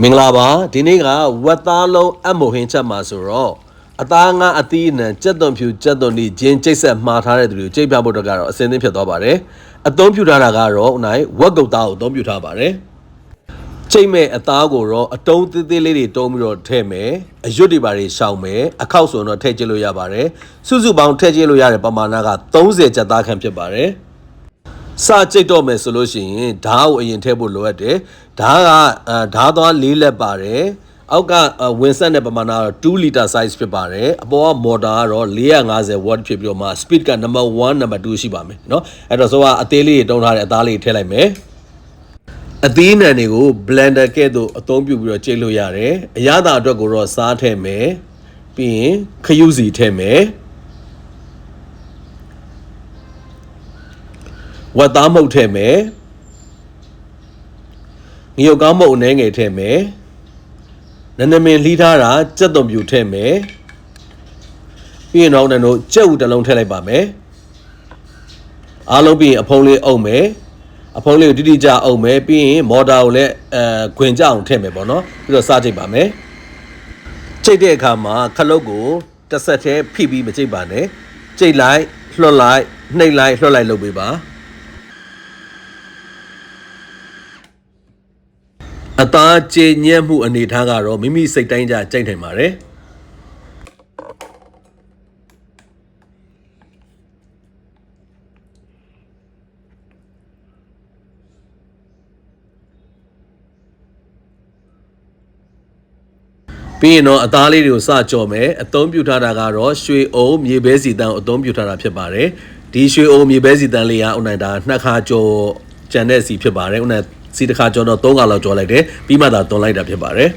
မင်္ဂလာပါဒီနေ့ကဝက်သားလုံးအမိုဟင်းချက်မှာဆိုတော့အသားငါအသီးအနှံကြက်သွန်ဖြူကြက်သွန်ဒီဂျင်းကျိတ်ဆက်မှားထားတဲ့သူတွေကိုကြိတ်ပြဖို့အတွက်ကတော့အစင်းသင်းဖြစ်သွားပါတယ်အသုံးပြုထားတာကတော့ဥနိုင်ဝက်ကုတ်သားကိုအသုံးပြုထားပါတယ်ချိတ်မဲ့အသားကိုတော့အတုံးသေးသေးလေးတွေတုံးပြီးတော့ထည့်မယ်အရွတ်တွေပါတွေရှောင်မယ်အခောက်ဆိုတော့ထည့်ကျလို့ရပါတယ်စုစုပေါင်းထည့်ကျလို့ရတဲ့ပမာဏက30ကျက်သားခန့်ဖြစ်ပါတယ်စကြိတ်တော့မယ်ဆိုလို့ရှိရင်ဓာတ်ကိုအရင်ထည့်ဖို့လိုအပ်တယ် ဓာတ်ကအဲဓာတ်သွား၄လက်ပါတယ်အောက်ကအဲဝင်ဆက်တဲ့ပမာဏကတော့2 liter size ဖြစ်ပါတယ်အပေါ်က motor ကတော့450 watt ဖြစ်ပြီးတော့မှ speed က number 1 number 2ရှိပါမယ်เนาะအဲ့တော့ဆိုကအသေးလေးတွေတုံးထားတဲ့အသားလေးတွေထည့်လိုက်မယ်အသီးအနှံတွေကို blender ကဲ့သို့အသုံးပြုပြီးတော့ကြိတ်လို့ရတယ်အရသာအတွက်ကိုတော့စားထည့်မယ်ပြီးရင်ခရုစီထည့်မယ် ဝက်သားမုတ်ထည့်မယ် ငရုတ်ကောင်းမုတ်အနှဲငယ်ထည့်မယ်နနမင်လှီးထားတာကြက်သွန်ပြူထည့်မယ်ပြီးရင်တော့ကျွန်တော်ကြက်ဥတစ်လုံးထည့်လိုက်ပါမယ်အားလုံးပြီးရင်အဖုံးလေးအုပ်မယ်အဖုံးလေးကိုတိတိကျအုပ်မယ်ပြီးရင်မော်တာကိုလည်းအဲခွင်ကြအောင်ထည့်မယ်ပေါ့နော်ပြီးတော့စားကြိတ်ပါမယ်ချိန်တဲ့အခါမှာခလုတ်ကိုတစ်ဆက်တည်းဖိပြီးမကြိတ်ပါနဲ့ကြိတ်လိုက်လွှတ်လိုက်နှိပ်လိုက်လွှတ်လိုက်လုပ်ပေးပါ အသားကျေညက်မှုအနေထားကတော့မိမိစိတ်တိုင်းကြကြိုက်နိုင်ပါတယ်ပြီးရင်တော့အသားလေးတွေကိုစကြော်မယ်အသုံးပြုထားတာကတော့ရွှေအုံမြေဘဲစီတန်းကိုအသုံးပြုထားတာဖြစ်ပါတယ်ဒီရွှေအုံမြေဘဲစီတန်းလေးကဥနိုင်တာနှစ်ခါကြော်ကြံတဲ့စီဖြစ်ပါတယ်ဥနိုင် စီတစ်ခါကြော်တော့သုံးခါလောက်ကြော်လိုက်တယ်ပြီးမှသာသွန်လိုက်တာဖြစ်ပါတယ်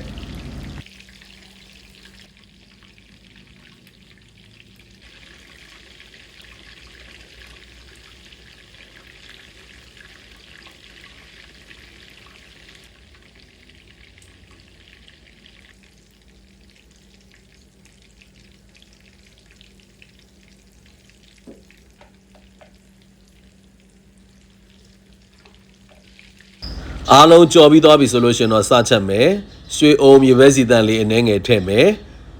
အားလုံးကြော်ပြီးသွားပြီဆိုလို့ရှရင်တော့စချက်မယ်ရွှေအိုးမြေပဲစီတန်လေးအနှဲငယ်ထည့်မယ်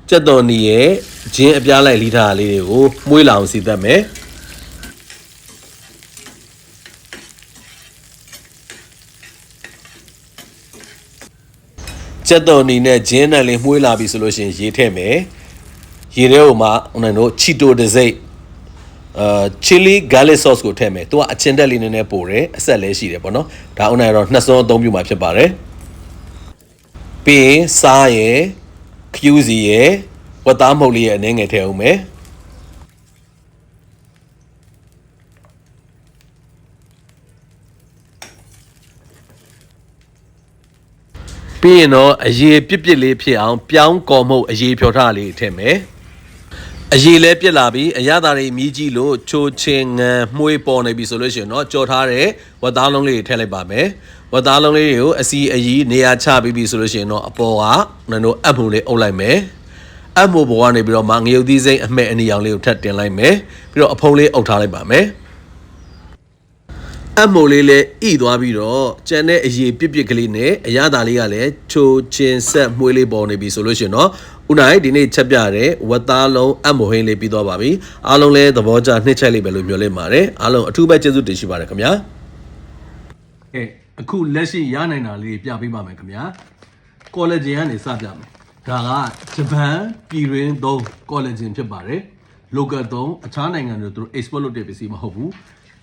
ကြက်တော်နီရဲ့ဂျင်းအပြားလိုက်လိထားလေးတွေကိုမှုေးလောင်စီသက်မယ်ကြက်တော်နီနဲ့ဂျင်းနဲ့လေးမှုေးလာပြီဆိုလို့ရှရင်ရေထည့်မယ်ရေထဲကိုမှဦးနိုင်တို့ချီတိုဒစိတ် အာ chili garlic sauce ကိုထည့်မယ်။သူကအချင်းတက်လေးနည်းနည်းပို့တယ်။အဆက်လည်းရှိတယ်ပေါ့နော်။ဒါဥနိုင်တော့နှစ်စုံအသုံးပြုမှာဖြစ်ပါတယ်။ပြီးရင်စားရယ်ခယူးစီရယ်ဝတ်သားမုတ်လေးရဲ့အနေငယ်ထည့်အောင်မယ်။ပြီးရင်တော့အရေးပြစ်ပြစ်လေးဖြစ်အောင်ပြောင်းကော်မှုတ်အရေးဖြော်ထားလေးထည့်မယ်။ အရေးလဲပြစ်လာပြီအရသာတွေမြည်ကြည့်လို့ချိုချင်းငံမှုေးပေါ်နေပြီဆိုလို့ရှိရင်တော့ကြော်ထားတဲ့ဝတ်သားလုံးလေးတွေထည့်လိုက်ပါမယ်ဝတ်သားလုံးလေးတွေကိုအစီအရီနေရာချပြီးပြီဆိုလို့ရှိရင်တော့အပေါ်ကနင်တို့အပ်မှုလေးအုပ်လိုက်မယ်အပ်မှုပေါ်ကနေပြီးတော့မှငရုတ်သီးစိမ့်အမှဲ့အနီရောင်လေးကိုထပ်တင်လိုက်မယ်ပြီးတော့အဖုံးလေးအုပ်ထားလိုက်ပါမယ်အမိုလေးလည်းဣသွားပြီးတော့ကြံတဲ့အရေးပြစ်ပြစ်ကလေးနဲ့အရသာလေးကလည်းချိုချင်းဆက်မှုေးလေးပေါ်နေပြီဆိုလို့ရှိရင်တော့ ဦးနိုင်ဒီနေ့ချက်ပြတဲ့ဝတ်သားလုံးအမိုဟင်းလေးပြီးသွားပါပြီအားလုံးလည်းသဘောကျနှစ်ချက်လေးပဲလို့မျှော်လင့်ပါတယ်အားလုံးအထူးပဲကျေးဇူးတင်ရှိပါတယ်ခင်ဗျာကဲအခုလက်ရှိရနိုင်တာလေးပြပေးပါမယ်ခင်ဗျာကော်လဂျင်ကနေစပြမယ်ဒါကဂျပန်ပြည်တွင်းသုံးကော်လဂျင်ဖြစ်ပါတယ် local သုံးအခြားနိုင်ငံတွေသူတို့ export လုပ်တဲ့ပစ္စည်းမဟုတ်ဘူး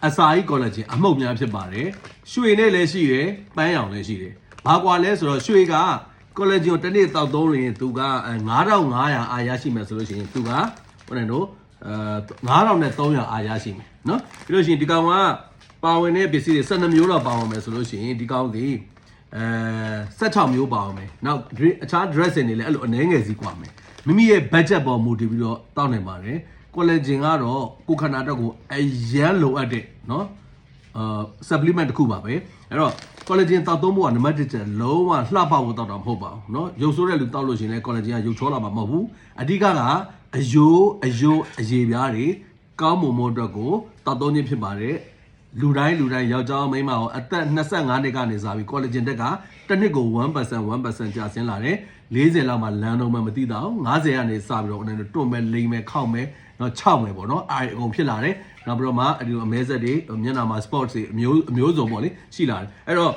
အစာကြီး collagen အမှုတ်များဖြစ်ပါတယ်ရွှေနဲ့လည်းရှိတယ်ပန်းရောင်လည်းရှိတယ်ဘာကွာလဲဆိုတော့ရွှေက collagen ကိုတစ်နေ့တောက်သုံးရင်သူက9500အာရရှိမယ်ဆိုလို့ရှိရင်သူကဟိုနဲ့တို့အဲ9300အာရရှိမယ်เนาะပြီးလို့ရှိရင်ဒီကောင်ကပါဝင်တဲ့ပစ္စည်းတွေ12မျိုးတော့ပါဝင်မယ်ဆိုလို့ရှိရင်ဒီကောင်ဒီအဲ16မျိုးပါဝင်မယ်နောက် drink- အခြား dressing တွေလည်းအဲ့လိုအနှဲငယ်စီกว่าမယ်မိမိရဲ့ budget ပေါ်မူတည်ပြီးတော့တောက်နိုင်ပါတယ် collagen ကတော့ကိုယ်ခန္ဓာအတွက်ကိုအရန်လိုအပ်တဲ့เนาะအာ supplement တစ်ခုပါပဲ အဲ့တော့ collagen တောက်သုံးဖို့ကနံပါတ်1ချက်လုံးဝလှပဖို့တောက်တာမဟုတ်ပါဘူးเนาะရုပ်ဆိုးတဲ့လူတောက်လို့ရှိရင်လည်း collagen ကရုပ်ချောလာမှာမဟုတ်ဘူးအဓိကကအယိုးအယိုးအရေပြားတွေကောင်းမွန်ဖို့အတွက်ကိုတောက်သုံးခြင်းဖြစ်ပါတယ် လူတိုင်းလူတိုင်းယောက်ျားမိန်းမရောအသက်25နှစ်ကနေစပြီး collagen တက်ကတစ်နှစ်ကို1% 1%ကျဆင်းလာတယ် 40လောက်မှလမ်းတော့မှမသိတော့50ကနေစပြီးတော့အနေနဲ့တွန့်မဲ့လိမ့်မဲ့ခောက်မဲ့တော့6မဲ့ပေါ့နော်အားအကုန်ဖြစ်လာတယ်နောက်ပြီးတော့မှအဲဒီအမဲဆက်တွေမျက်နှာမှာ sports တွေအမျိုးအမျိုးစုံပေါ့လေရှိလာတယ်အဲ့တော့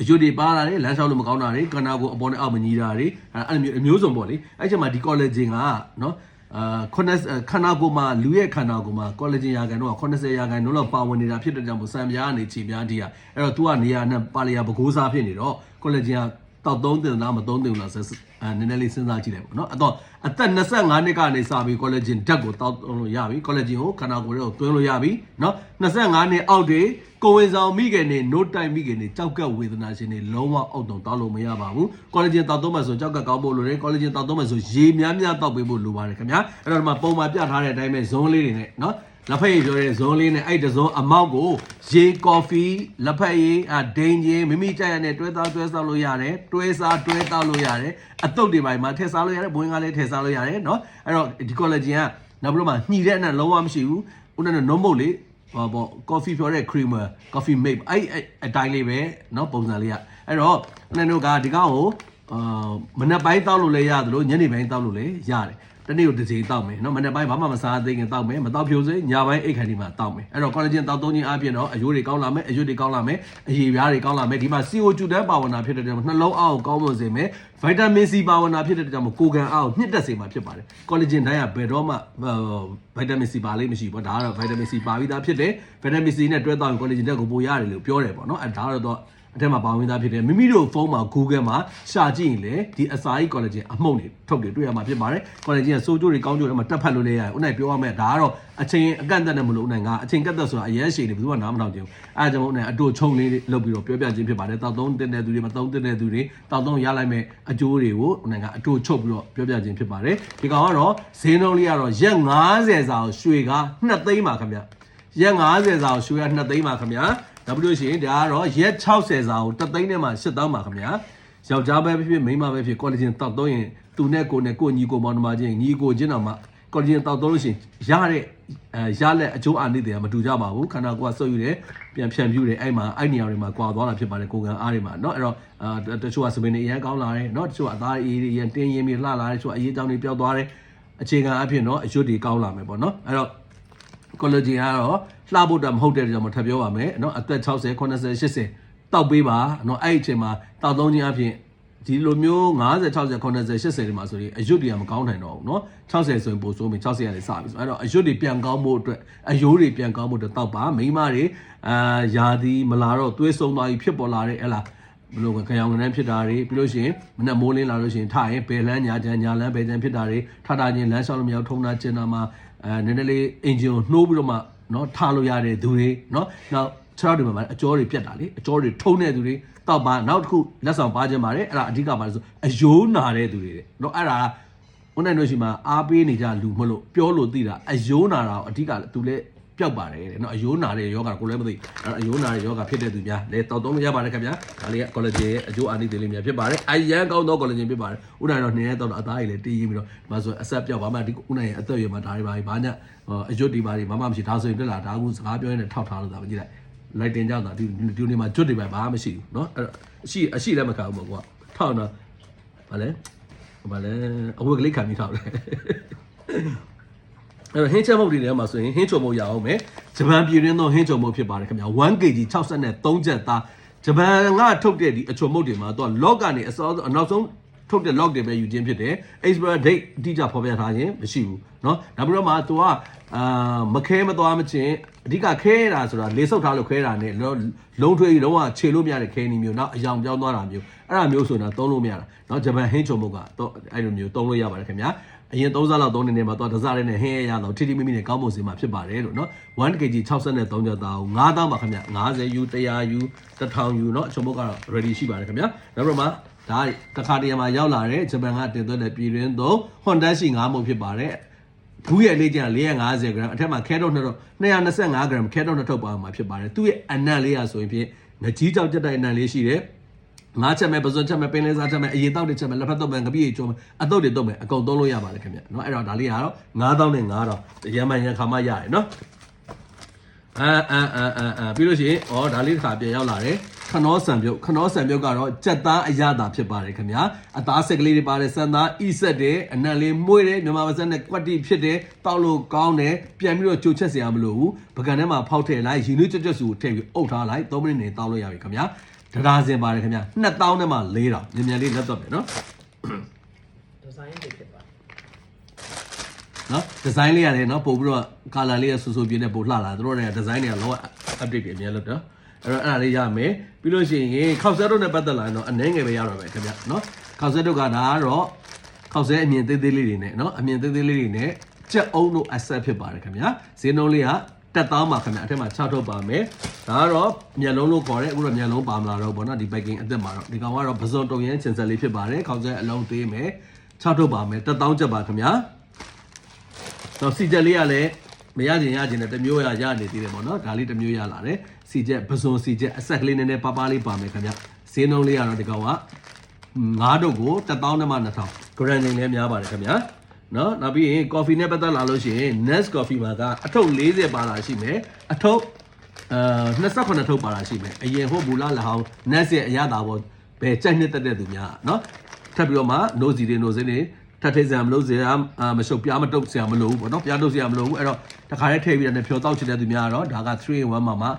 အရွတ်တွေပါလာတယ်လမ်းလျှောက်လို့မကောင်းတာတွေကနာကိုအပေါ်နဲ့အောက်မညီတာတွေအဲ့လိုမျိုးအမျိုးစုံပေါ့လေအဲ့ချိန်မှာဒီ collagen ကနော်အာခုနခန္ဓာကိုယ်မှာလူရဲ့ခန္ဓာကိုယ်မှာ collagen ရာခိုင်နှုန်းက80ရာခိုင်နှုန်းလောက်ပါဝင်နေတာဖြစ်တဲ့ကြောင့်မို့စံပြားကနေခြေပြားတိရအဲ့တော့ तू ကနေရာနဲ့ပါလျာပကိုးစားဖြစ်နေတော့ collagen က တောက်သုံးတင်လားမသုံးတင်ဘူးလားဆက်အဲနည်းနည်းလေးစဉ်းစားကြည့်လိုက်ပေါ့နော်အဲ့တော့အသက်25နှစ်ကနေစပြီး collagen ဓာတ်ကိုတောက်သုံးလို့ရပြီ collagen ကိုခန္ဓာကိုယ်ထဲကိုသွင်းလို့ရပြီနော်25နှစ်အောက်တွေကိုဝင်ဆောင်မိခင်နေ note တိုင်မိခင်နေကြောက်ကက်ဝေဒနာရှင်နေလုံးဝအောက်တုံတောက်လို့မရပါဘူး collagen တောက်သုံးမှဆိုကြောက်ကက်ကောင်းဖို့လိုတယ် collagen တောက်သုံးမှဆိုရေများများတောက်ပေးဖို့လိုပါတယ်ခင်ဗျာအဲ့တော့ဒီမှာပုံမှန်ပြထားတဲ့အတိုင်းပဲဇုံးလေးတွေနဲ့နော် လက်ဖက်ရည်ပြောတဲ့ဇုံးလေးနဲ့အဲ့တဇုံးအမောက်ကိုရေကော်ဖီလက်ဖက်ရည်အဒိန်ချင်းမိမိကြိုက်ရတဲ့တွဲသားတွဲစားလို့ရတယ်တွဲစားတွဲတောက်လို့ရတယ်အတုပ်တွေပိုင်းမှာထည့်စားလို့ရတယ်ဘွင်းကားလေးထည့်စားလို့ရတယ်နော်အဲ့တော့ဒီ collagen ကနောက်ပြီးတော့မှညှိတဲ့အနက်လုံးဝမရှိဘူးဦးနဲ့နုံမုတ်လေးဟောပေါ့ coffee ပြောတဲ့ creamer coffee mate အဲ့အဲ့အတိုင်းလေးပဲเนาะပုံစံလေးอ่ะအဲ့တော့အနင်တို့ကဒီကောင်ကိုအာမနက်ပိုင်းတောက်လို့လည်းရတယ်လို့ညနေပိုင်းတောက်လို့လည်းရတယ်တ နေ့ကိုတစ်စီတောက်မယ်နော်မနေ့ပိုင်းဘာမှမစားသေးခင်တောက်မယ်မတောက်ဖြိုစေညပိုင်းအိတ်ခန်ဒီမှာတောက်မယ်အဲ့တော့ကောလာဂျင်တောက်သုံးခြင်းအပြင်တော့အရိုးတွေကောင်းလာမယ်အရွတ်တွေကောင်းလာမယ်အရည်ပြားတွေကောင်းလာမယ်ဒီမှာ CO2 တန်းပါဝင်တာဖြစ်တဲ့ကြောင့်နှလုံးအောက်ကိုကောင်းမွန်စေမယ်ဗိုက်တာမင် C ပါဝင်တာဖြစ်တဲ့ကြောင့်ကိုယ်ခံအောက်မြင့်တက်စေမှာဖြစ်ပါတယ်ကောလာဂျင်တိုင်းကဘယ်တော့မှဗိုက်တာမင် C ပါလိမ့်မရှိဘူးဒါကတော့ဗိုက်တာမင် C ပါပြီးသားဖြစ်တယ်ဗိုက်တာမင် C နဲ့တွဲတောက်ရင်ကောလာဂျင်တက်ကိုပိုရတယ်လို့ပြောတယ်ပေါ့နော်အဲ့ဒါကတော့ အထက်မှာပါဝင်သားဖြစ်တယ်မိမိတို့ဖုန်းမှာ Google မှာရှာကြည့်ရင်လေဒီအစာကြီး collagen အမှုန့်တွေထုတ်တွေတွေ့ရမှာဖြစ်ပါတယ် collagen ကစိုးကျိုးတွေကောင်းကျိုးတွေမှာတက်ဖတ်လို့လည်းရတယ်ဦးနိုင်ပြောရမယ်ဒါကတော့အချိန်အကန့်အသတ်နဲ့မလို့ဦးနိုင်ကအချိန်ကန့်သက်ဆိုတာအရင်ရှည်နေဘယ်သူမှနားမထောင်ကြဘူးအဲဒါကြောင့်ဦးနိုင်အတူချုံလေးလုပ်ပြီးတော့ပြောပြခြင်းဖြစ်ပါတယ်တောက်သုံးတင်တဲ့သူတွေမသုံးတင်တဲ့သူတွေတောက်သုံးရလိုက်မဲ့အကျိုးတွေကိုဦးနိုင်ကအတူချုပ်ပြီးတော့ပြောပြခြင်းဖြစ်ပါတယ်ဒီကောင်ကတော့ဈေးနှုန်းလေးကတော့ရက်90စာကိုရွှေက2သိန်းပါခင်ဗျရက်90စာကိုရွှေက2သိန်းပါခင်ဗျ နောက်ပြီးလို့ရှိရင်ဒါကတော့ရက်60စာကို3သိန်းနဲ့မှ8တောင်းပါခင်ဗျယောက်ျားပဲဖြစ်ဖြစ်မိန်းမပဲဖြစ် collagen တောက်သုံးရင်သူနဲ့ကိုယ်နဲ့ကိုယ်ညီကိုမောင်နှမချင်းညီကိုချင်းတော်မှာ collagen တောက်သုံးလို့ရှိရင်ရတဲ့အဲရလက်အကျိုးအာနိသင်ကမတူကြပါဘူးခန္ဓာကိုယ်ကဆုပ်ယူတယ်ပြန်ဖြန့်ဖြူးတယ်အဲ့မှာအဲ့နေရာတွေမှာကွာသွားတာဖြစ်ပါတယ်ကိုယ်ကအားတွေမှာเนาะအဲ့တော့အာတချို့ကစပင်းတွေအရင်ကောင်းလာတယ်เนาะတချို့ကအသားအေးတွေအရင်တင်းရင်းပြီးလှလာတယ်တချို့အရေးကြောင်းတွေပျောက်သွားတယ်အခြေခံအဖြစ်เนาะအရွတ်တွေကောင်းလာမယ်ပေါ့เนาะအဲ့တော့ collagen ကတော့လှဖို့တာမဟုတ်တဲ့ကြောင့်မထပ်ပြောပါမယ်เนาะအသက်60 80 80တောက်ပေးပါเนาะအဲ့ဒီအချိန်မှာတောက်သုံးခြင်းအဖြစ်ဒီလိုမျိုး50 60 80 80တွေမှာဆိုရင်အရွတ်တွေကမကောင်းနိုင်တော့ဘူးเนาะ60ဆိုရင်ပိုဆိုးမယ်60ရတယ်စပြီဆိုအဲ့တော့အရွတ်တွေပြန်ကောင်းဖို့အတွက်အယိုးတွေပြန်ကောင်းဖို့အတွက်တောက်ပါမိန်းမတွေအာယာဒီမလာတော့သွေးဆုံသွားပြီးဖြစ်ပေါ်လာတဲ့ဟဲ့လားဘလို့ခရောင်ကနေဖြစ်တာတွေပြီးလို့ရှိရင်မနဲ့မိုးလင်းလာလို့ရှိရင်ထရင်ဘယ်လန်းညာချမ်းညာလန်းဘယ်ချမ်းဖြစ်တာတွေထတာချင်းလမ်းလျှောက်လို့မရထုံတာကျင်တာမှာ အဲနည်းနည်းလေးအင်ဂျင်ကိုနှိုးပြီးတော့မှနော်ထားလို့ရတဲ့သူတွေနော်နောက်ခြေထောက်တွေမှာအကြောတွေပြတ်တာလေအကြောတွေထုံးတဲ့သူတွေတောက်ပါနောက်တစ်ခုလက်ဆောင်ပါခြင်းပါတယ်အဲ့ဒါအဓိကပါလို့ဆိုအယိုးနာတဲ့သူတွေတဲ့နော်အဲ့ဒါက online တို့ရှိမှာအားပေးနေကြလူမလို့ပြောလို့သိတာအယိုးနာတာအဓိကသူလည်း ပျောက်ပါတယ်တဲ့เนาะအယိုးနာတဲ့ယောဂကိုလည်းမသိအဲ့အယိုးနာတဲ့ယောဂဖြစ်တဲ့သူများလဲတောက်သုံးလို့ရပါတယ်ခင်ဗျာဒါလေးက collagen ရဲ့အကျိုးအာနိသင်လေးများဖြစ်ပါတယ်အရန်ကောင်းသော collagen ဖြစ်ပါတယ်ဦးနိုင်တော့နေရတော့အသားရည်လည်းတီးရင်ပြီးတော့ဒီမှာဆိုအဆက်ပြောက်ပါမှဒီဦးနိုင်ရဲ့အသက်အရွယ်မှာဒါတွေပါဘာညာအယွတ်ဒီပါတွေဘာမှမရှိဒါဆိုရင်ပြက်လာဒါကူစကားပြောရင်ထောက်ထားလို့ဒါမကြည့်လိုက်လိုက်တင်ကြတာဒီဒီနေ့မှာကျွတ်တွေပဲဘာမှမရှိဘူးเนาะအဲ့အရှိအရှိလည်းမခံဘူးပေါ့ကွာထောက်တော့ဗာလဲဗာလဲအဝတ်ကလေးခံပြီးထောက်တယ် အဲ့တော့ဟင်းချက်မုတ်တွေထဲမှာဆိုရင်ဟင်းချုံမုတ်ရအောင်မယ်ဂျပန်ပြည်ရင်းသောဟင်းချုံမုတ်ဖြစ်ပါတယ်ခင်ဗျာ 1kg 63ချက်သားဂျပန်ကထုတ်တဲ့ဒီအချုံမုတ်တွေမှာတော့ log ကနေအစောအနောက်ဆုံးထုတ်တဲ့ log တွေပဲယူခြင်းဖြစ်တယ် expire date အတိအကျဖော်ပြထားခြင်းမရှိဘူးเนาะနောက်ပြီးတော့မှ तू ကအာမခဲမသွားမချင်းအဓိကခဲတာဆိုတာလေဆုပ်ထားလို့ခဲတာ ਨੇ လုံးထွေးလုံးဝခြေလို့မရတဲ့ခဲနီမျိုးနောက်အယောင်ပြောင်းသွားတာမျိုးအဲ့ဒါမျိုးဆိုတာသုံးလို့မရတာเนาะဂျပန်ဟင်းချုံမုတ်ကတော့အဲ့လိုမျိုးသုံးလို့ရပါတယ်ခင်ဗျာ အရင်3စားလောက်သုံးနေနေမှာတော့ဒဇရနဲ့ဟင်းရရတော့ထိထိမိမိနဲ့ကောင်းမွန်စေမှာဖြစ်ပါတယ်လို့เนาะ 1kg 63ကျပ်သားကို9000ပါခင်ဗျ90 U 100 U 1000 U เนาะအချုံမုတ်ကတော့ ready ရှိပါတယ်ခင်ဗျာနောက်ပြီးမှဒါတခါတရံမှာရောက်လာတဲ့ဂျပန်ကတင်သွင်းတဲ့ပြည်တွင်းသုံး Honda ရှိ9မုတ်ဖြစ်ပါတယ်ဘူးရဲ့လေးကျန်450 gram အထက်မှာခဲတော့နှစ်တော့225 gram ခဲတော့နှစ်ထုတ်ပါမှာဖြစ်ပါတယ်သူ့ရဲ့အနံ့လေးရဆိုရင်ဖြင့်ငကြီးကြောက်ကြက်တဲ့အနံ့လေးရှိတယ် ငါးချက်မဲ့ပဇွန်ချက်မဲ့ပင်လေးစားချက်မဲ့အရေးတောက်တွေချက်မဲ့လက်ဖက်တော့မဲ့ငပိရီကျုံမဲ့အတုတ်တွေတော့မဲ့အကုန်သုံးလို့ရပါတယ်ခင်ဗျเนาะအဲ့တော့ဒါလေးကတော့9000နဲ့9000ရမ်းမှန်ရမ်းခါမှရတယ်เนาะ အာအာအာအာအာပြီးလို့ရှိရင်ဩဒါလေးတစ်ခါပြန်ရောက်လာတယ်ခနောဆံပြုတ်ခနောဆံပြုတ်ကတော့ကြက်သားအရသာဖြစ်ပါတယ်ခင်ဗျာအသားစက်ကလေးတွေပါတယ်စံသားဣဆက်တယ်အနံလေးမွေးတယ်မြန်မာပါစက်နဲ့ကွက်တိဖြစ်တယ်တောက်လို့ကောင်းတယ်ပြန်ပြီးတော့ကြိုချက်စရာမလိုဘူးပကံထဲမှာဖောက်ထည့်လိုက်ရင်းနှီးကြွကြွစုကိုထည့်ပြီးအုပ်ထားလိုက်3မိနစ်နေတောက်လို့ရပြီခင်ဗျာ ဒကာစင်ပါတယ်ခင်ဗျာ2000နဲ့မှ4000မြန်မြန်လေးလက်တော့ပဲနော်ဒီဇိုင်းတွေဖြစ်သွားနော်ဒီဇိုင်းလေးရတယ်နော်ပို့ပြီးတော့ color လေးရဆူဆူပြင်းနဲ့ပို့လှလာသူတို့တွေကဒီဇိုင်းတွေကလော update တွေအများလို့တော့အဲ့တော့အဲ့ဒါလေးရမယ်ပြီးလို့ရှိရင်ခောက်ဆက်တို့နဲ့ပတ်သက်လာရင်တော့အနှဲငယ်ပဲရတော့ပဲခင်ဗျနော်ခောက်ဆက်တို့ကဒါကတော့ခောက်ဆက်အမြင်သေးသေးလေးတွေနဲ့နော်အမြင်သေးသေးလေးတွေနဲ့ကြက်အုံတို့ asset ဖြစ်ပါတယ်ခင်ဗျဈေးနှုန်းလေးက တက်သားမှာခင်ဗျအထက်မှာ6ထုတ်ပါမယ်ဒါကတော့မျက်လုံးလို့ခေါ်တယ်အခုတော့မျက်လုံးပါမလာတော့ဘောနော်ဒီ packing အသက်မှာတော့ဒီကောင်ကတော့ပဇွန်တုံရန်ချင်ဆက်လေးဖြစ်ပါတယ်ခောက်ဆက်အလုံးသေးမယ်6ထုတ်ပါမယ်တက်တောင်းချက်ပါခင်ဗျာတော့စီချက်လေးကလည်းမရချင်ရချင်တဲ့တစ်မျိုးရရနေသေးတယ်ပေါ့နော်ဒါလေးတစ်မျိုးရလာတယ်စီချက်ပစုံစီချက်အဆက်ကလေးနည်းနည်းပါးပါးလေးပါမယ်ခင်ဗျဈေးနှုန်းလေးကတော့ဒီကောင်က9တုပ်ကို1000နဲ့မှ2000 grand နေလည်းများပါတယ်ခင်ဗျာ နော်နောက်ပြီးရင် coffee နဲ့ပတ်သက်လာလို့ရှိရင် Nest coffee မှာကအထုပ်40ပါလာရှိမယ်အထုပ်အာ28ထုပ်ပါလာရှိမယ်အရင်ဟိုဘူလာလဟောင်း Nest ရဲ့အရသာပေါ်ဘယ်ကြိုက်နှစ်သက်တဲ့သူများနော်ထပ်ပြီးတော့မှ no စီတွေ no စင်းတွေထပ်ထည့်စရာမလိုစရာအာမရှုပ်ပြားမတုပ်စရာမလိုဘူးပေါ့နော်ပြားတုပ်စရာမလိုဘူးအဲ့တော့တခါတည်းထည့်ပြီးတော့ဖြောတောက်ချင်တဲ့သူများကတော့ဒါက3 in 1မှာမှာ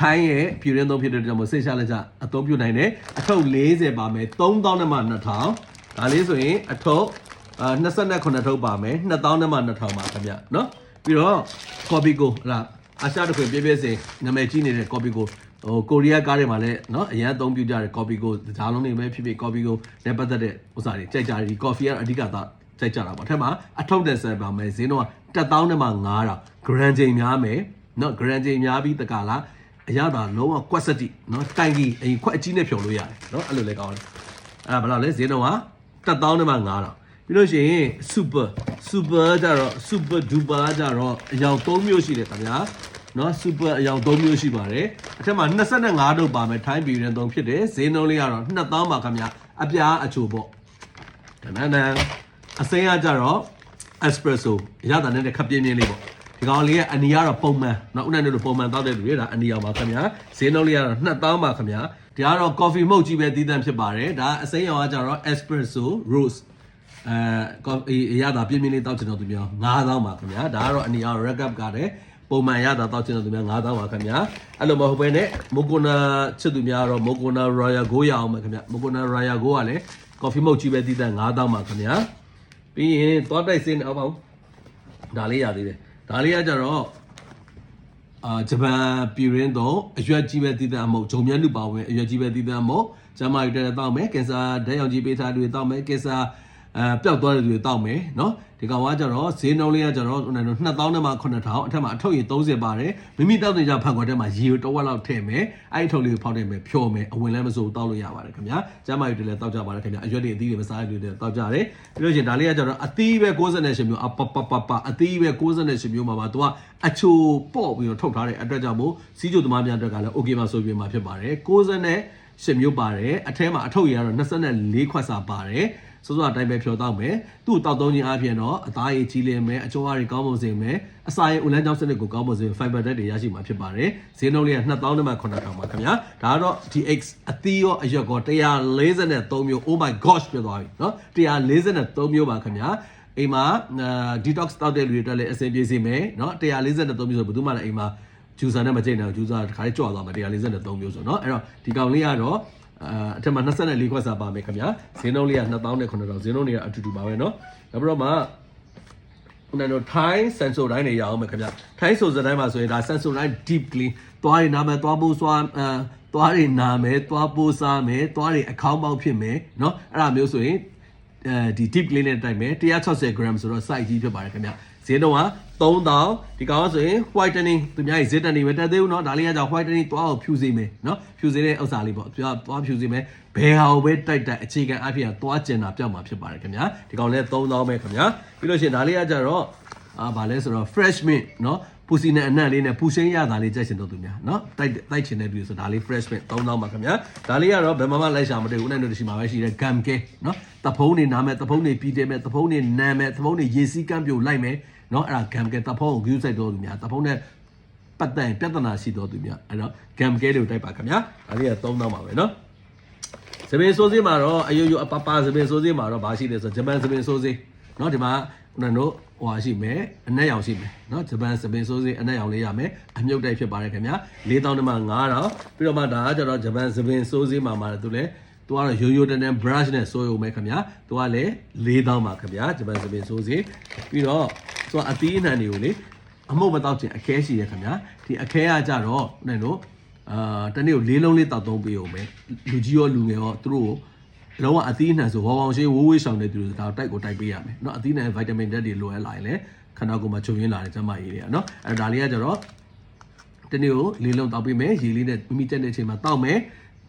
ထိုင်းရဲ့ပြည်ရင်းသုံးဖြစ်တဲ့ကြောင့်မို့စိတ်ချလက်ချအသုံးပြုနိုင်တယ်အထုပ်40ပါမယ်3000နဲ့မှ2000ဒါလေးဆိုရင်အထုပ် အာ29ထုပ်ပါမယ်2000နဲ့မှ2000ပါခင်ဗျနော်ပြီးတော့ copy ကိုဟလာအရှာတခွေပြည့်ပြည့်စင်နာမည်ကြီးနေတဲ့ copy ကိုဟိုကိုရီးယားကားတွေမှာလည်းเนาะအရင်အသုံးပြုကြတဲ့ copy ကိုဒါလုံးနေပဲဖြစ်ဖြစ် copy ကိုနဲ့ပတ်သက်တဲ့ဥစ္စာတွေကြိုက်ကြတယ်ဒီ coffee ကအဓိကသာကြိုက်ကြတာပေါ့အထက်မှာအထုပ်တဲ့ဆက်ပါမယ်ဈေးတော့1000နဲ့မှ9000 grand ချိန်များမယ်เนาะ grand ချိန်များပြီးတကလားအရသာလုံးဝ quantity เนาะတိုင်ကြီးအရင်ခွက်အကြီးနဲ့ဖြုံလို့ရတယ်เนาะအဲ့လိုလဲကောင်းတယ်အဲ့ဒါဘယ်လောက်လဲဈေးတော့က1000နဲ့မှ9000 ပြီးလို့ရှိရင် super super ကြတော့ super duper ကြတော့အယောင်3မျိုးရှိတယ်ခင်ဗျာနော် super အယောင်3မျိုးရှိပါတယ်အထက်မှာ25တုပ်ပါမယ် time period 3ဖြစ်တယ်ဈေးနှုန်းလေးကတော့2000ပါခင်ဗျာအပြားအချိုပေါ့တနန်နန်အစိမ်းကကြတော့ espresso ရတာနဲ့ခပ်ပြင်းပြင်းလေးပေါ့ဒီကောင်လေးကအနီကတော့ပုံမှန်เนาะဥနိုင်တို့ပုံမှန်တောက်တဲ့လူတွေဒါအနီအောင်ပါခင်ဗျာဈေးနှုန်းလေးကတော့2000ပါခင်ဗျာဒီကတော့ coffee မဟုတ်ကြီးပဲတည်တံ့ဖြစ်ပါတယ်ဒါအစိမ်းရောင်ကကြတော့ espresso rose အဲကောအရသာပြင်းပြင်းလေးတောက်ချင်တော့သူများ9000ပါခင်ဗျာဒါကတော့အနီအောင် red cup ကတဲ့ပုံမှန်ရတာတောက်ချင်တော့သူများ9000ပါခင်ဗျာအဲ့လိုမဟုတ်ဘဲနဲ့မိုကိုနာချစ်သူများတော့မိုကိုနာ royal go ရအောင်ပါခင်ဗျာမိုကိုနာ royal go ကလည်း coffee မဟုတ်ကြီးပဲတည်တံ့9000ပါခင်ဗျာပြီးရင်သွားတိုက်စင်းအောင်ပါဦးဒါလေးရသေးတယ်ဒါလေးကကြတော့အာဂျပန်ပြည်ရင်းတော့အရွက်ကြီးပဲတည်တဲ့အမဟုတ်ဂျုံမြတ်လူပါဝင်အရွက်ကြီးပဲတည်တဲ့အမဟုတ်ကျမရီတဲ့တောက်မယ်ကင်ဆာဓာတ်ရောင်ကြီးပေးထားတွေတောက်မယ်ကင်ဆာ အဲပျောက်သွားတဲ့သူတွေတောက်မယ်နော်ဒီကောင်ကကြတော့ဈေးနှုန်းလေးကကြတော့2000နဲ့မှ9000အထက်မှာအထုပ်ရည်30ပါတယ်မိမိတောက်နေကြဖန်ခွက်ထဲမှာရေတဝက်လောက်ထည့်မယ်အဲ့အထုပ်လေးကိုဖောက်ထည့်မယ်ဖြော်မယ်အဝင်လည်းမစိုးတောက်လို့ရပါတယ်ခင်ဗျာကျမ်းမာရေးတွေလည်းတောက်ကြပါတယ်ခင်ဗျာအရွက်တွေအသီးတွေမစားရတွေလည်းတောက်ကြတယ်ပြီးလို့ရှိရင်ဒါလေးကကြတော့အသီးပဲ68မျိုးအပပပပအသီးပဲ68မျိုးမှာပါသူကအချိုပေါ့ပြီးတော့ထုတ်ထားတဲ့အတွက်ကြောင့်မို့စီးကျိုသမားများအတွက်ကလည်း okay မှာဆိုပြီးမှာဖြစ်ပါတယ်60နဲ့ရှင်မျိုးပါတယ်အထဲမှာအထုပ်ရရတော့24ခွက်စာပါတယ် စိုးစိုးအတိုင်းပဲဖြောတောက်မယ်သူ့တောက်သုံးခြင်းအပြင်တော့အသားရည်ကြီးလင်းမယ်အကျော်အရည်ကောင်းပုံစံမယ်အစာရည်ဥလန်းချောင်းစနစ်ကိုကောင်းပုံစံ fiber ဓာတ်တွေရရှိမှာဖြစ်ပါတယ်ဈေးနှုန်းလေးက2000နဲ့မှ9000ပါခင်ဗျာဒါကတော့ DX အသီးရောအရွက်ကော143မျိုး oh my gosh ပြောသွားပြီเนาะ143မျိုးပါခင်ဗျာအိမ်မှာ detox တောက်တဲ့လူတွေတက်လည်းအဆင်ပြေစေမယ်เนาะ143မျိုးဆိုဘယ်သူမှလည်းအိမ်မှာဂျူဆာနဲ့မကြိတ်နိုင်ဘူးဂျူဆာတစ်ခါလေးကြော့သွားမှာ143မျိုးဆိုเนาะအဲ့တော့ဒီကောင်လေးကတော့ အာအထက်မှာ24ခွက်စာပါမယ်ခင်ဗျာဈေးနှုန်းလေးက2000နဲ့9000ဈေးနှုန်းတွေကအတူတူပါပဲเนาะနောက်ပြီးတော့မှခုနကထိုင်းဆန်ဆိုတိုင်းနေရအောင်မယ်ခင်ဗျထိုင်းဆိုစတိုင်းမှာဆိုရင်ဒါဆန်ဆိုတိုင်း deep clean သွားရနာမယ်သွားပိုးစွာအဲသွားရနာမယ်သွားပိုးစားမယ်သွားရအခေါင်းပေါက်ဖြစ်မယ်เนาะအဲ့ဒါမျိုးဆိုရင်အဲဒီ deep clean နဲ့တိုက်မယ်160 gram ဆိုတော့ size ကြီးဖြစ်ပါတယ်ခင်ဗျ ဈေးတော့က3000ဒီကောင်ကဆိုရင် whitening သူများကြီး zitani ပဲတက်သေးဘူးเนาะဒါလေးကကြောင့် whitening သွားအောင်ဖြူစေမယ်เนาะဖြူစေတဲ့ဥစ္စာလေးပေါ့သူကသွားဖြူစေမယ်ဘယ်ဟာကိုပဲတိုက်တိုက်အခြေခံအဖြစ်ကသွားကျင်တာပြောက်မှာဖြစ်ပါတယ်ခင်ဗျာဒီကောင်လည်း3000ပဲခင်ဗျာပြီးလို့ရှိရင်ဒါလေးကကြတော့အာဗာလဲဆိုတော့ fresh mint เนาะပူစီနဲ့အနံ့လေးနဲ့ပူရှင်းရတာလေးကြိုက်ရှင်တော့သူများเนาะတိုက်တိုက်ချင်တဲ့သူဆိုဒါလေး fresh mint 3000ပါခင်ဗျာဒါလေးကတော့ဘယ်မှမလိုက်ရှာမတွေ့ဘူးနိုင်တို့ရှိမှာပဲရှိတယ် gum ကဲเนาะတဖုံးနေနာမယ်တဖုံးနေပြီးတယ်မယ်တဖုံးနေနမ်းမယ်တဖုံးနေရေစီးကမ်းပြိုလိုက်မယ် เนาะအဲ့ဒါ gum ကဲတဖုံးကို view site တော့သူများတဖုံးနဲ့ ပတ်သက်ရင်ပြဿနာရှိတော်သူများအဲ့တော့ gam ကဲတွေကိုတိုက်ပါခင်ဗျာဒါလေးက3တောင်းပါပဲနော်စပင်စိုးစေးမှာတော့အယိုယိုအပပစပင်စိုးစေးမှာတော့ဘာရှိလဲဆိုတော့ဂျပန်စပင်စိုးစေးနော်ဒီမှာခုနကတို့ဟိုဟာရှိမယ်အနက်ရောင်ရှိမယ်နော်ဂျပန်စပင်စိုးစေးအနက်ရောင်လေးရမယ်အမြုပ်တိုက်ဖြစ်ပါတယ်ခင်ဗျာ4000တမ9000ပြီးတော့မှဒါကကျတော့ဂျပန်စပင်စိုးစေးမှာမှာသူလည်းသူကတော့ရိုးရိုးတန်းတန်း brush နဲ့စိုးရုံပဲခင်ဗျာသူကလည်း4000ပါခင်ဗျာဂျပန်စပင်စိုးစေးပြီးတော့ သူကအသီးအနှံတွေကိုလေအမှုတ်မတော့ခြင်းအခဲရှိရခင်ဗျာဒီအခဲကကြတော့နဲ့တို့အာတနေ့ကိုလေးလုံးလေးတောက်သုံးပေးအောင်ပဲလူကြီးရောလူငယ်ရောသူတို့ကို လုံးဝအသီးအနှံဆိုဝေါဝေါရှိဝိုးဝေးဆောင်တဲ့သူတွေဒါတိုက်ကိုတိုက်ပေးရမယ်เนาะအသီးအနှံဗိုက်တာမင်ဓာတ်တွေလိုအပ်လာရင်လည်းခန္ဓာကိုယ်မှာချုပ်ရင်းလာတဲ့ကျန်းမာရေးတွေอ่ะเนาะအဲ့ဒါလေးကကြတော့တနေ့ကိုလေးလုံးတောက်ပေးမယ်ရေလေးနဲ့မိမိတက်တဲ့အချိန်မှာတောက်မယ်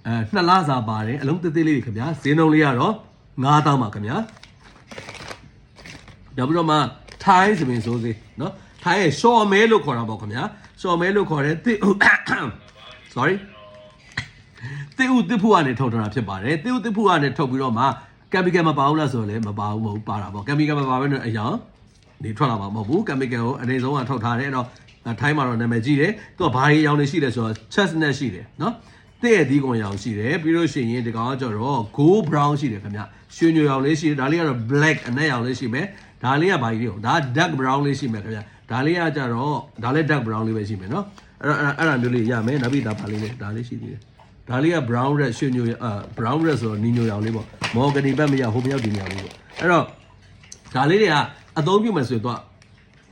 အဲနှစ်လစာပါတယ်အလုံးသေးသေးလေးတွေခင်ဗျာဈေးနှုန်းလေးကတော့9000ပါခင်ဗျာနောက်ပြီးတော့မှ ထိုင်းစပင်စိုးစေးနော်ထိုင်းရဲ့ရှော်မဲလို့ခေါ်တာပေါ့ခင်ဗျာရှော်မဲလို့ခေါ်တဲ့တစ် sorry တစ်ဥတစ်ဖူကနေထုတ်ထားတာဖြစ်ပါတယ်တစ်ဥတစ်ဖူကနေထုတ်ပြီးတော့မှကမီကယ်မပါဘူးလားဆိုတော့လည်းမပါဘူးမဟုတ်ပါတာပေါ့ကမီကယ်မပါဘဲနဲ့အရာနေထွက်လာမှာမဟုတ်ဘူးကမီကယ်ကိုအနေဆုံးကထုတ်ထားတယ်အဲ့တော့ထိုင်းမှာတော့နာမည်ကြီးတယ်သူကဘာတွေရောင်နေရှိတယ်ဆိုတော့ chestnut ရှိတယ်နော်တဲ့ရဲ့ဒီကောင်ရောင်ရှိတယ်ပြီးလို့ရှိရင်ဒီကောင်ကကျတော့ gold brown ရှိတယ်ခင်ဗျရွှေညိုရောင်လေးရှိတယ်ဒါလေးကတော့ black အနက်ရောင်လေးရှိမယ် ဒါလေးကဘာကြီးလဲဒါ dark brown လေးရှိမယ်ခင်ဗျဒါလေးကကျတော့ဒါလည်း dark brown လေးပဲရှိမယ်နော်အဲ့တော့အဲ့ဒါမျိုးလေးရမယ်နောက်ပြီးဒါပါလေးလေဒါလေးရှိသေးတယ်ဒါလေးက brown red ရွှေညိုအာ brown red ဆိုတော့နီညိုရောင်လေးပေါ့မော်ဂနီဘက်မရဟိုမရောက်ဒီနေရာလေးပေါ့အဲ့တော့ဒါလေးတွေကအသုံးပြုမယ်ဆိုတော့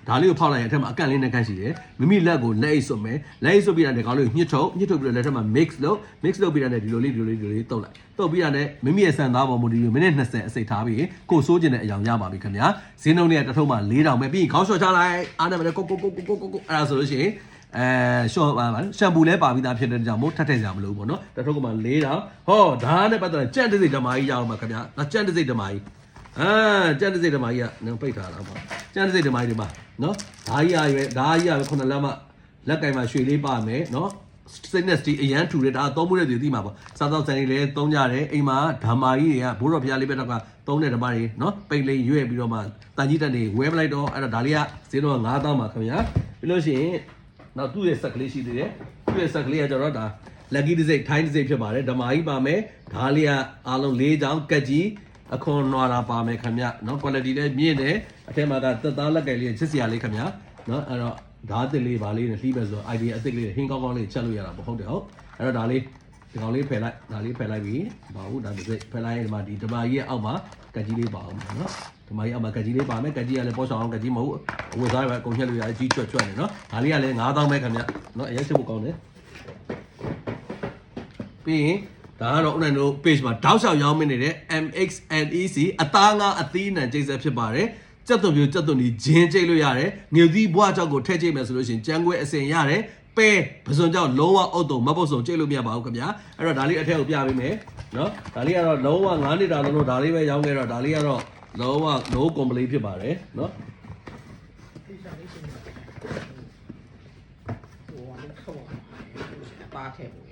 ဒါလေးကိုဖောက်လိုက်ရင်အထက်မှာအကန့်လေးနဲ့ကန့်ရှိတယ်မိမိလက်ကိုလက်အိတ်စွပ်မယ်လက်အိတ်စွပ်ပြီးတာနဲ့ကောင်လေးကိုညှစ်ထုတ်ညှစ်ထုတ်ပြီးတော့လက်ထက်မှာ mix လုပ် mix လုပ်ပြီးတာနဲ့ဒီလိုလေးဒီလိုလေးဒီလိုလေးတုပ်လိုက်တုပ်ပြီးတာနဲ့မိမိရဲ့စံသားပေါ်မူတည်ပြီးမိနစ်20အစိတ်ထားပြီးကိုစိုးကျင်တဲ့အယောင်ရပါပြီခင်ဗျာဈေးနှုန်းလေးကတစ်ထုပ်မှာ4000ပဲပြီးရင်ခေါင်းလျှော်ချလိုက်အားနဲ့ပဲကိုကိုကိုကိုကိုကိုကိုအဲ့ဒါဆိုလို့ရှိရင်အဲရှော့ပါပါရှမ်ပူလဲပါပြီးသားဖြစ်တဲ့ကြောင့်မို့ထပ်ထည့်စရာမလိုဘူးပေါ့နော်တစ်ထုပ်ကမှ4000ဟောဒါနဲ့ပတ်သက်တဲ့ကြက်တစိတ်ဓမ္မကြီးရအောင်ပါခင်ဗျာဒါကြက်တစိတ်ဓမ္မကြီး အာကြက်တစိတ်ဓမ္မကြီးကနင်ပိတ်ထားတာပေါ့ကြက်တစိတ်ဓမ္မကြီးဒီမှာနော်ဒါကြီးရရွယ်ဒါကြီးရပဲခုနှစ်လက်မှလက်ကင်မှာရွှေလေးပါမယ်နော် sickness ဒီအရန်ထူတယ်ဒါသုံးမှုတဲ့သူသိမှာပေါ့စားတော့ဆိုင်တွေလည်းသုံးကြတယ်အိမ်မှာဓမ္မာကြီးတွေကဘိုးတော်ဖျားလေးပဲတော့ကသုံးတဲ့ဓမ္မတွေနော်ပိတ်လေးရွဲ့ပြီးတော့မှတန်ကြီးတက်နေဝဲပလိုက်တော့အဲ့တော့ဒါလေးကဈေးတော့9000ပါခင်ဗျာပြီးလို့ရှိရင်နောက်သူ့ရဲ့ဆက်ကလေးရှိသေးတယ်သူ့ရဲ့ဆက်ကလေးကကျတော့ဒါ lucky တစ်စိတ်ထိုင်းတစ်စိတ်ဖြစ်ပါတယ်ဓမ္မာကြီးပါမယ်ဒါလေးကအားလုံး၄ချောင်းကက်ကြီး အခွန်နွာတာပါမယ်ခင်ဗျနော် quality လည်းမြင့်တယ်အထက်မှာကသက်သားလက်ကယ်လေးချစ်စရာလေးခင်ဗျနော်အဲ့တော့ဓာတ်တစ်လေးပါလေးနဲ့လှီးပဲဆိုတော့ idea အစ်စ်လေးဟင်းကောင်းကောင်းလေးချက်လို့ရတာပေါ့ဟုတ်တယ်ဟုတ်အဲ့တော့ဒါလေးဒီကောင်လေးဖယ်လိုက်ဒါလေးဖယ်လိုက်ပြီဘာဟုတ်ဒါတစ်စိတ်ဖယ်လိုက်ရင်ဒီမှာဒီဓမ္မာကြီးရဲ့အောက်မှာကက်ကြီးလေးပါအောင်နော်ဓမ္မာကြီးအောက်မှာကက်ကြီးလေးပါမယ်ကက်ကြီးကလည်းပေါ်ဆောင်အောင်ကက်ကြီးမဟုတ်အဝတ်စားပဲအကုန်ချက်လို့ရအကြီးချွတ်ချွတ်နေနော်ဒါလေးကလည်း9000ပဲခင်ဗျနော်အရင်စစ်ဖို့ကောင်းတယ်ပြီးရင် ဒါကတော့ဦးနိုင်တို့ page မှာတောက်လျှောက်ရောင်းမိနေတဲ့ MXNEC အသားငါအသီးအနှံကျိတ်ဆက်ဖြစ်ပါတယ်ကြက်သွန်ပြိုကြက်သွန်ဒီဂျင်းကျိတ်လို့ရတယ်ငွေသီးဘွားကြောက်ကိုထည့်ကျိတ်မယ်ဆိုလို့ရှိရင်ကြမ်းကွဲအစင်ရတယ်ပဲပစွန်ကြောက်လုံးဝအုတ်တုံမပုတ်စုံကျိတ်လို့မရပါဘူးခင်ဗျာအဲ့တော့ဒါလေးအထက်ကိုပြပေးမယ်နော်ဒါလေးကတော့လုံးဝ9နှစ်တာလုံးလို့ဒါလေးပဲရောင်းခဲ့တော့ဒါလေးကတော့လုံးဝ no complaint ဖြစ်ပါတယ်နော်ဖိစားလေးရှင်းတယ်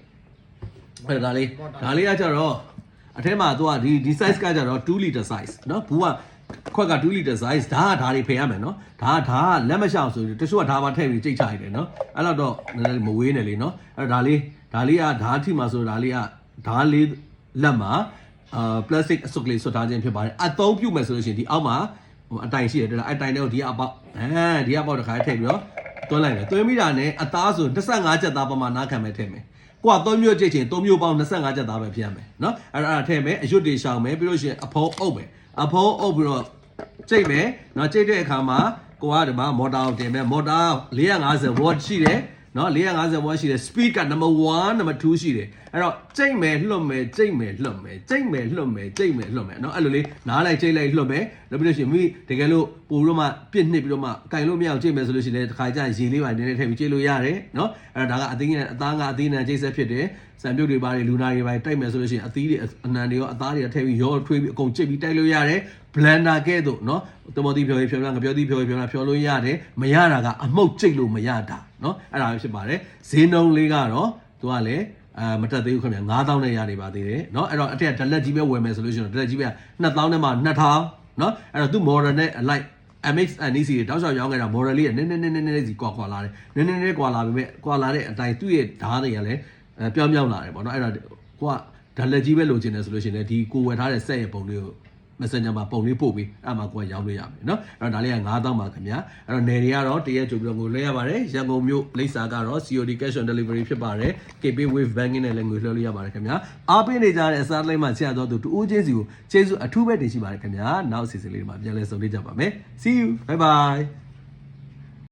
ဟိုကလည်းခေါ်အပါထည့်ဖို့ အဲ့ဒါလေးဒါလေးကကြတော့အထဲမှာသူကဒီဒီ size ကကြတော့2 liter size เนาะဘူးကခွက်က2 liter size ဒါကဒါတွေဖယ်ရမယ်เนาะဒါကဒါကလက်မလျှောက်ဆိုတချို့ကဒါမှထည့်ပြီးကြိတ်ချရတယ်เนาะအဲ့တော့တော့နည်းနည်းမဝေးနဲ့လေเนาะအဲ့တော့ဒါလေးဒါလေးကဓာတ်ထိမှာဆိုဒါလေးကဓာတ်လေးလက်မှာအာ plastic အစုပ်ကလေးဆွတ်ထားခြင်းဖြစ်ပါတယ်အသုံးပြုမယ်ဆိုလို့ရှိရင်ဒီအောက်မှာဟိုအတိုင်ရှိတယ်တဲ့အဲ့တိုင်တွေကိုဒီအပေါက်အဲဒီအပေါက်တစ်ခါထည့်ပြီးတော့တွန်းလိုက်မယ်တွန်းမိတာနဲ့အသားဆို25ချက်သားပမာဏခံမယ်ထည့်မယ် ကိုက3မျိုးချက်ချင်3မျိုးပေါင်း25ချက်သားပဲဖြစ်ရမယ်နော်အဲ့ဒါအဲ့ဒါထည့်မယ်အရွတ်တွေရှောင်မယ်ပြီးလို့ရှိရင်အဖုံးအုပ်မယ်အဖုံးအုပ်ပြီးတော့ကျိတ်မယ်နော်ကျိတ်တဲ့အခါမှာကိုကဒီမှာမော်တာကိုတင်မယ်မော်တာ450 watt ရှိတယ် နော်450 watt ရှိတယ် speed က number 1 number 2ရှိတယ်အဲ့တော့ကြိတ်မယ်လွတ်မယ်ကြိတ်မယ်လွတ်မယ်ကြိတ်မယ်လွတ်မယ်ကြိတ်မယ်လွတ်မယ်နော်အဲ့လိုလေးနားလိုက်ကြိတ်လိုက်လွတ်မယ်နောက်ပြီးလို့ရှိရင်မိတကယ်လို့ပို့ပြီးတော့မှပြစ်နှစ်ပြီးတော့မှကင်လို့မရအောင်ကြိတ်မယ်ဆိုလို့ရှိရင်လည်းတစ်ခါကျရင်ရေလေးပါနည်းနည်းထည့်ပြီးကြိတ်လို့ရတယ်နော်အဲ့တော့ဒါကအသေးနဲ့အသားကအသေးနဲ့ကြိတ်ဆက်ဖြစ်တယ် စံပြုတ်တွေပါတယ်လူနာတွေပါတယ်တိုက်မယ်ဆိုလို့ရှိရင်အသီးတွေအနံတွေရောအသားတွေရောထည့်ပြီးရောထွေးပြီးအကုန်ကြိတ်ပြီးတိုက်လို့ရတယ် blender ကဲ့သို့เนาะတမောတိဖြော်ရေးဖြော်ရငပြောတိဖြော်ရေးဖြော်ရဖြော်လို့ရတယ်မရတာကအမှုတ်ကြိတ်လို့မရတာเนาะအဲ့ဒါပဲဖြစ်ပါတယ်ဈေးနှုန်းလေးကတော့သူကလည်းအဲမတက်သေးဘူးခင်ဗျာ9000နဲ့ရနေပါသေးတယ်เนาะအဲ့တော့အထက်ကဒလက်ကြီးပဲဝယ်မယ်ဆိုလို့ရှိရင်ဒလက်ကြီးပဲ2000နဲ့မှ2000เนาะအဲ့တော့သူ model နဲ့အလိုက် MX NEC တွေတောက်လျှောက်ရောင်းခဲ့တာ model လေးကနည်းနည်းနည်းနည်းနည်းစီကွာကွာလာတယ်နည်းနည်းနည်းကွာလာပြီမဲ့ကွာလာတဲ့အတိုင်းသူ့ရဲ့ဓာတ်တွေကလည်း အဲပြောင်းပြောင်းလာတယ်ပေါ့နော်အဲ့ဒါကိုကဒါလက်ကြီးပဲလိုချင်တယ်ဆိုလို့ရှိရင်ဒီကိုဝယ်ထားတဲ့ဆက်ရဲ့ပုံလေးကို messenger မှာပုံလေးပို့ပြီးအဲ့မှာကိုကရောင်းလို့ရမယ်နော်အဲ့တော့ဒါလေးက9000ပါခင်ဗျာအဲ့တော့နယ်တွေကတော့တရက်ကြိုပြီးတော့ငွေလွှဲရပါတယ်ရန်ကုန်မြို့လိပ်စာကတော့ COD cash on delivery ဖြစ်ပါတယ် KP wave banking နဲ့လည်းငွေလွှဲလို့ရပါတယ်ခင်ဗျာအားပေးနေကြတဲ့ satellite မှာဆက်ရတော့သူတူးချင်းစီကိုကျေးဇူးအထူးပဲတင်ရှိပါတယ်ခင်ဗျာနောက်အစီအစဉ်လေးမှာပြန်လည်ဆုံတွေ့ကြပါမယ် see you bye bye